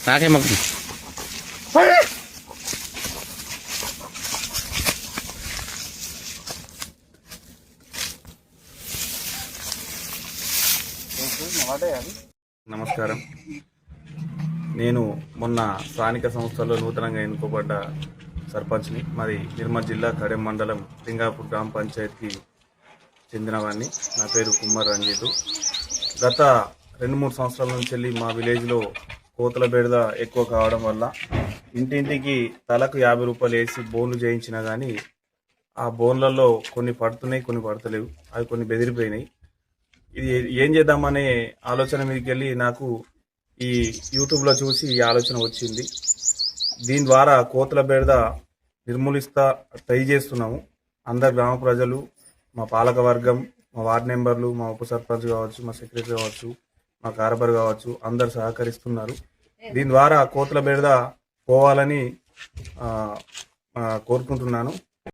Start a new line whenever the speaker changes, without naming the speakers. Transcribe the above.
నాకే మాకు
నమస్కారం. నేను మొన్న స్థానిక సంస్థల్లో నూతనంగా ఎన్నుకోబడ్డ సర్పంచ్ని మరి నిర్మల్ జిల్లా కడెం మండలం లింగాపూర్ గ్రామ పంచాయతీకి చెందినవాడిని నా పేరు కుమార్ రంజిత్. గత రెండు మూడు సంవత్సరాల నుంచి వెళ్ళి మా విలేజ్లో కోతల బెడద ఎక్కువ కావడం వల్ల ఇంటింటికి తలకు యాభై రూపాయలు వేసి బోన్లు చేయించినా కానీ ఆ బోన్లలో కొన్ని పడుతున్నాయి కొన్ని పడతలేవు. అవి కొన్ని బెదిరిపోయినాయి. ఇది ఏం చేద్దామనే ఆలోచన మీదకి వెళ్ళి నాకు ఈ యూట్యూబ్లో చూసి ఈ ఆలోచన వచ్చింది. దీని ద్వారా కోతల బెడద నిర్మూలిస్తా ట్రై చేస్తున్నాము. అందరు గ్రామ ప్రజలు మా పాలక వర్గం మా వార్డ్ మెంబర్లు మా ఉప సర్పంచ్ కావచ్చు మా సెక్రటరీ కావచ్చు మా కార్బర్ కావచ్చు అందరు సహకరిస్తున్నారు. దీని ద్వారా కోతుల బెడద పోవాలని కోరుకుంటున్నాను.